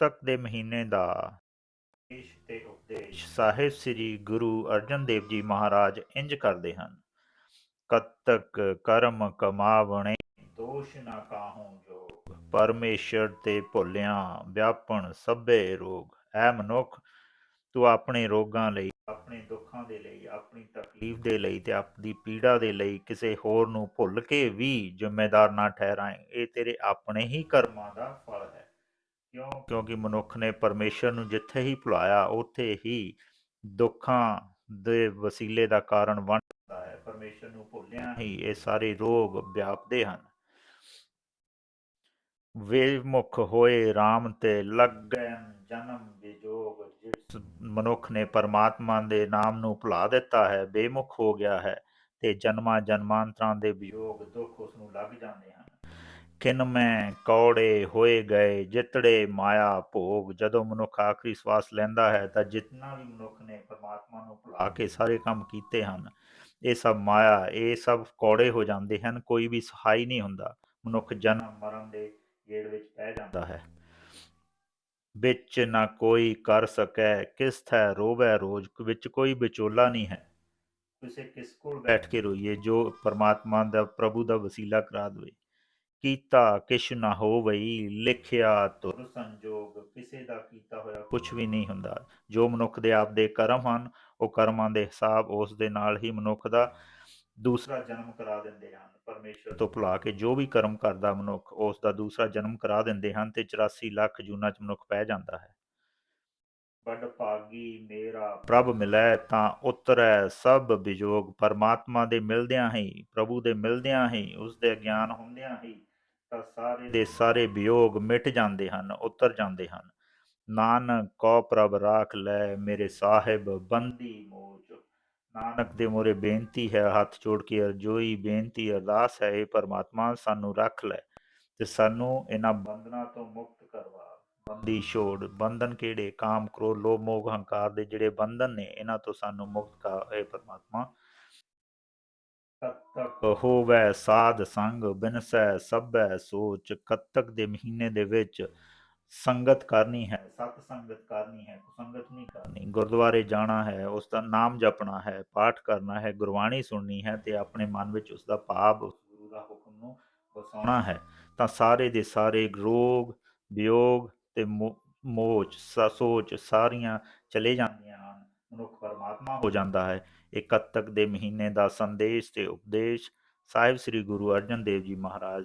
ਕੱਤਕ ਦੇ ਮਹੀਨੇ ਦਾ। ਉਪਦੇਸ਼ ਤੇ ਉਪਦੇਸ਼। ਸਾਹਿਬ ਸ੍ਰੀ ਗੁਰੂ ਅਰਜਨ ਦੇਵ ਜੀ ਮਹਾਰਾਜ ਇੰਜ ਕਰਦੇ ਹਨ। ਕੱਤਕ ਕਰਮ ਕਮਾਵਣੇ, ਦੋਸ਼ ਨਾ ਕਾਹੂ ਜੋਗ। ਪਰਮੇਸ਼ਰ ਤੇ ਭੁੱਲਿਆ ਵਿਆਪਣ ਸਭੇ ਰੋਗ। ਐ ਮਨੁੱਖ, ਤੂੰ ਆਪਣੇ ਰੋਗਾਂ ਲਈ, ਆਪਣੇ ਦੁੱਖਾਂ ਦੇ ਲਈ, ਆਪਣੀ ਤਕਲੀਫ ਦੇ ਲਈ ਤੇ ਆਪਣੀ ਪੀੜਾ ਦੇ ਲਈ ਕਿਸੇ ਹੋਰ ਨੂੰ ਭੁੱਲ ਕੇ ਵੀ ਜ਼ਿੰਮੇਦਾਰ ਨਾ ਠਹਿਰਾਏ। ਇਹ ਤੇਰੇ ਆਪਣੇ ਹੀ ਕਰਮਾਂ ਦਾ ਫਲ ਕਿਉਂ ਕਿਉਂਕਿ ਮਨੁੱਖ ਨੇ ਪਰਮੇਸ਼ਰ ਨੂੰ ਜਿੱਥੇ ਹੀ ਭੁਲਾਇਆ, ਉੱਥੇ ਹੀ ਦੁੱਖਾਂ ਦੇ ਵਸੀਲੇ ਦਾ ਕਾਰਨ ਬਣ ਜਾਂਦਾ ਹੈ। ਪਰਮੇਸ਼ਰ ਨੂੰ ਭੁੱਲਿਆ ਹੀ ਇਹ ਸਾਰੇ ਰੋਗ ਵਿਆਪਦੇ ਹਨ। ਵੇਮੁਖ ਹੋਏ RAM ਤੇ ਲੱਗੈ ਜਨਮ ਵਿਜੋਗ, ਜਿਸ ਮਨੁੱਖ ਨੇ ਪਰਮਾਤਮਾ ਦੇ ਨਾਮ ਨੂੰ ਭੁਲਾ ਦਿੱਤਾ ਹੈ, ਬੇਮੁਖ ਹੋ ਗਿਆ ਹੈ ਤੇ ਜਨਮਾਂ ਜਨਮਾਂਤਰਾਂ ਦੇ ਵਿਯੋਗ ਦੁੱਖ ਉਸ ਨੂੰ ਲੱਗ ਜਾਂਦੇ ਹਨ। ਖਿਨ ਮੈਂ ਕੌੜੇ ਹੋਏ ਗਏ, ਜਿਤੜੇ ਮਾਇਆ ਭੋਗ। ਜਦੋਂ ਮਨੁੱਖ ਆਖਰੀ ਸਵਾਸ ਲੈਂਦਾ ਹੈ, ਤਾਂ ਜਿਤਨਾ ਵੀ ਮਨੁੱਖ ਨੇ ਪਰਮਾਤਮਾ ਨੂੰ ਭੁਲਾ ਕੇ ਸਾਰੇ ਕੰਮ ਕੀਤੇ ਹਨ, ਇਹ ਸਭ ਮਾਇਆ, ਇਹ ਸਭ ਕੌੜੇ ਹੋ ਜਾਂਦੇ ਹਨ, ਕੋਈ ਵੀ ਸਹਾਈ ਨਹੀਂ ਹੁੰਦਾ। ਮਨੁੱਖ ਜਨਮ ਮਰਨ ਦੇ ਗੇੜ ਵਿੱਚ ਪੈ ਜਾਂਦਾ ਹੈ। ਵਿੱਚ ਨਾ ਕੋਈ ਕਰ ਸਕੈ, ਕਿਸ ਥੈ ਰੋਵੈ ਰੋਜ, ਵਿੱਚ ਕੋਈ ਵਿਚੋਲਾ ਨਹੀਂ ਹੈ। ਕਿਸੇ ਕਿਸ ਕੋਲ ਬੈਠ ਕੇ ਰੋਈਏ, ਜੋ ਪਰਮਾਤਮਾ ਦਾ, ਪ੍ਰਭੂ ਦਾ ਵਸੀਲਾ ਕਰਾ ਦੇਵੇ। ਕੀਤਾ, ਕਿਛ ਨਾ ਹੋਵਈ, ਲਿਖਿਆ ਤੁਰ ਸੰਜੋਗ, ਕਿਸੇ ਦਾ ਕੀਤਾ ਹੋਇਆ ਕੁਝ ਵੀ ਨਹੀਂ ਹੁੰਦਾ। ਜੋ ਮਨੁੱਖ ਦੇ ਆਪ ਦੇ ਕਰਮ ਹਨ, ਉਹ ਕਰਮਾਂ ਦੇ ਹਿਸਾਬ ਉਸ ਦੇ ਨਾਲ ਹੀ ਮਨੁੱਖ ਦਾ ਦੂਸਰਾ ਜਨਮ ਕਰਾ ਦਿੰਦੇ ਹਨ। ਪਰਮੇਸ਼ਰ ਤੋਂ ਭੁਲਾ ਕੇ ਜੋ ਵੀ ਕਰਮ ਕਰਦਾ ਮਨੁੱਖ, ਉਸ ਦਾ ਦੂਸਰਾ ਜਨਮ ਕਰਾ ਦਿੰਦੇ ਹਨ ਤੇ 84 ਲੱਖ ਜੂਨਾਂ ਚ ਮਨੁੱਖ ਪੈ ਜਾਂਦਾ ਹੈ। ਬੜ ਭਾਗੀ ਮੇਰਾ ਪ੍ਰਭ ਮਿਲੈ ਤਾਂ ਉਤਰੈ ਸਭ ਵਿਜੋਗ ਪਰਮਾਤਮਾ ਦੇ ਮਿਲਦਿਆਂ ਹੀ, ਪ੍ਰਭੂ ਦੇ ਮਿਲਦਿਆਂ ਹੀ ਉਸ ਦੇ ਗਿਆਨ ਹੁੰਦਿਆਂ ਹੀ ਤਾਂ ਸਾਰੇ ਦੇ ਸਾਰੇ ਵਿਯੋਗ ਮਿਟ ਜਾਂਦੇ ਹਨ, ਉਤਰ ਜਾਂਦੇ ਹਨ। ਨਾਨਕ ਕੋ ਪ੍ਰਭ ਰਾਖ ਲੈ ਮੇਰੇ ਸਾਹਿਬ, ਬੰਦੀ ਮੋਚ। ਨਾਨਕ ਦੇ ਮੋਰੇ ਬੇਨਤੀ ਹੈ, ਹੱਥ ਜੋੜ ਕੇ ਅਰਜ਼ੋਈ ਬੇਨਤੀ ਅਰਦਾਸ ਹੈ ਇਹ ਪਰਮਾਤਮਾ ਸਾਨੂੰ ਰੱਖ ਲੈ ਤੇ ਸਾਨੂੰ ਇਹਨਾਂ ਬੰਧਨਾਂ ਤੋਂ ਮੁਕਤ ਕਰਵਾ। ਬੰਦੀ ਛੋੜ, ਬੰਧਨ ਕਿਹੜੇ? ਕਾਮ, ਕ੍ਰੋਧ, ਲੋਭ, ਮੋਹ ਹੰਕਾਰ ਦੇ ਜਿਹੜੇ ਬੰਧਨ ਨੇ, ਇਹਨਾਂ ਤੋਂ ਸਾਨੂੰ ਮੁਕਤ ਕਰ ਇਹ ਪਰਮਾਤਮਾ। ਕਤਕ ਹੋਵੈ ਸਾਧ ਸੰਗ ਬਿਨਸੈ ਸਭੈ ਸੋਚ, ਕਤਕ ਦੇ ਮਹੀਨੇ ਦੇ ਵਿੱਚ ਸੰਗਤ ਕਰਨੀ ਹੈ, ਸਤ ਸੰਗਤ ਕਰਨੀ ਹੈ ਸੰਗਤ ਨਹੀਂ ਕਰਨੀ। ਗੁਰਦੁਆਰੇ ਜਾਣਾ ਹੈ, ਉਸ ਦਾ ਨਾਮ ਜਪਣਾ ਹੈ, ਪਾਠ ਕਰਨਾ ਹੈ, ਗੁਰਬਾਣੀ ਸੁਣਨੀ ਹੈ ਤੇ ਆਪਣੇ ਮਨ ਵਿੱਚ ਉਸ ਦਾ ਭਾਵ, ਉਸ ਗੁਰੂ ਦਾ ਹੁਕਮ ਨੂੰ ਵਸਾਉਣਾ ਹੈ। ਤਾਂ ਸਾਰੇ ਦੇ ਸਾਰੇ ਰੋਗ, ਵਿਯੋਗ ਤੇ ਮੋਚ ਸੋਚ ਸਾਰੀਆਂ ਚਲੇ ਜਾਂਦੀਆਂ ਮਨੁੱਖ ਪਰਮਾਤਮਾ ਹੋ ਜਾਂਦਾ ਹੈ। ਇਹ ਕੱਤਕ ਦੇ ਮਹੀਨੇ ਦਾ ਸੰਦੇਸ਼ ਤੇ ਉਪਦੇਸ਼ ਸਾਹਿਬ ਸ੍ਰੀ ਗੁਰੂ ਅਰਜਨ ਦੇਵ ਜੀ ਮਹਾਰਾਜ